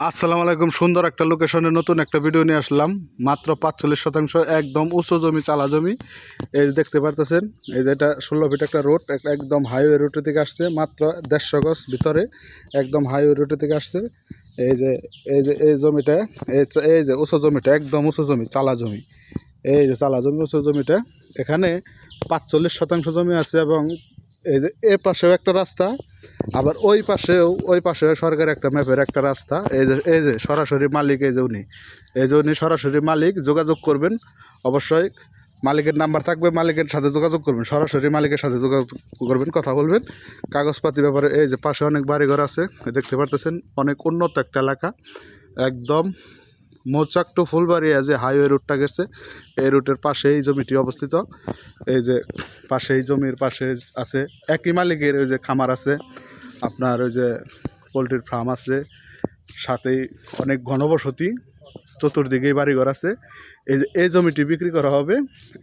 আসসালামু আলাইকুম, সুন্দর একটা লোকেশনে নতুন একটা ভিডিও নিয়ে আসলাম। মাত্র পাঁচচল্লিশ শতাংশ একদম উঁচু জমি, চালা জমি। এই যে দেখতে পারতেছেন, এই যে এটা ষোলো ফিট একটা রোড একদম হাইওয়ে রুটে থেকে আসছে, মাত্র দেড়শো গজ ভিতরে একদম হাইওয়ে রুটে থেকে আসছে। এই যে এই যে, এই জমিটা এই যে উঁচু জমিটা, একদম উঁচু জমি, চালা জমি। এই যে চালা জমি, উঁচু জমিটা, এখানে পাঁচচল্লিশ শতাংশ জমি আছে এবং এই যে এ পাশেও একটা রাস্তা আবার ওই পাশেও, ওই পাশে সরকার একটা ম্যাপের একটা রাস্তা। এই যে এই যে সরাসরি মালিক, এই যে উনি। এই যে উনি সরাসরি মালিক, যোগাযোগ করবেন। অবশ্যই মালিকের নাম্বার থাকবে, মালিকের সাথে যোগাযোগ করবেন। সরাসরি মালিকের সাথে যোগাযোগ করবেন, কথা বলবেন। কাগজপাতি ব্যাপারে, এই যে পাশে অনেক বাড়িঘর আছে দেখতে পারতেছেন, অনেক উন্নত একটা এলাকা। একদম মৌচাক টু ফুলবাড়িয়া যে হাইওয়ে রুটটা গেছে, এই রুটের পাশে এই জমিটি অবস্থিত। এই যে পাশে এই জমির পাশে আছে, একই মালিকের ওই যে খামার আছে আপনার ওই যে পোলট্রির ফার্ম আছে, সাথেই অনেক ঘনবসতি, চতুর্দিকেই বাড়িঘর আছে। এই যে, এই জমিটি বিক্রি করা হবে,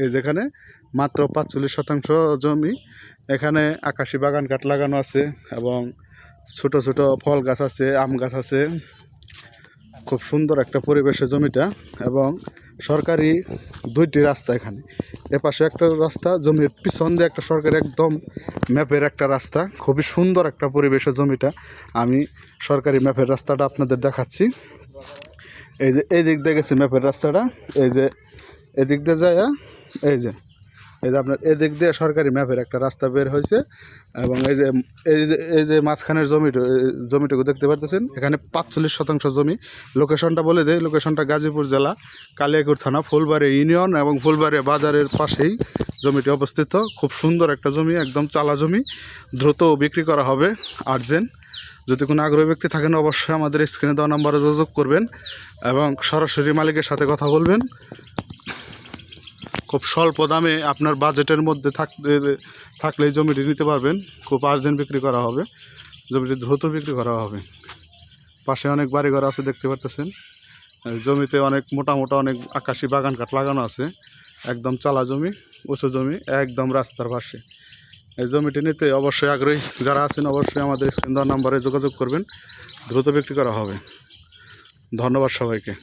এই যেখানে মাত্র পাঁচচল্লিশ শতাংশ জমি, এখানে আকাশি বাগান কাঠ লাগানো আছে এবং ছোট ছোট ফল গাছ আছে, আম গাছ আছে। খুব সুন্দর একটা পরিবেশে জমিটা এবং সরকারি দুইটি রাস্তা এখানে। এপাশে একটা রাস্তা, জমির পিছন দিয়ে একটা সরকারি একদম ম্যাপের একটা রাস্তা। খুবই সুন্দর একটা পরিবেশে জমিটা। আমি সরকারি ম্যাপের রাস্তাটা আপনাদের দেখাচ্ছি। এই যে, এই দিক দিয়ে গেছে ম্যাপের রাস্তাটা। এই যে, এদিক দিয়ে যায় এই যে এই যে আপনার এদিক দিয়ে সরকারি ম্যাপের একটা রাস্তা বের হয়েছে এবং এই যে এই যে এই যে মাঝখানের জমিটা জমিটুকু দেখতে পারতেছেন? এখানে পাঁচচল্লিশ শতাংশ জমি। লোকেশনটা বলে দেয় লোকেশনটা গাজীপুর জেলা কালিয়াকুর থানা, ফুলবাড়ি ইউনিয়ন এবং ফুলবাড়ি বাজারের পাশেই জমিটি অবস্থিত। খুব সুন্দর একটা জমি, একদম চালা জমি। দ্রুত বিক্রি করা হবে, আর্জেন্ট। যদি কোনো আগ্রহী ব্যক্তি থাকেন, অবশ্যই আমাদের স্ক্রিনে দেওয়া নাম্বারে যোগাযোগ করবেন এবং সরাসরি মালিকের সাথে কথা বলবেন। খুব স্বল্প দামে আপনার বাজেটের মধ্যে থাকলে জমিটি নিতে পারবেন। খুব আর্জেন্ট বিক্রি করা হবে। জমিটি দ্রুত বিক্রি করা হবে। পাশে অনেক বাড়িঘর আছে, দেখতে পারতেছেন। জমিতে অনেক মোটা মোটা অনেক আকাশি বাগান কাঠ লাগানো আছে। একদম চালা জমি, উঁচু জমি, একদম রাস্তার পাশে। এই জমিটি নিতে অবশ্যই আগ্রহী। যারা আছেন অবশ্যই আমাদের স্ক্রিন দেওয়ার নাম্বারে যোগাযোগ করবেন। দ্রুত বিক্রি করা হবে। ধন্যবাদ সবাইকে।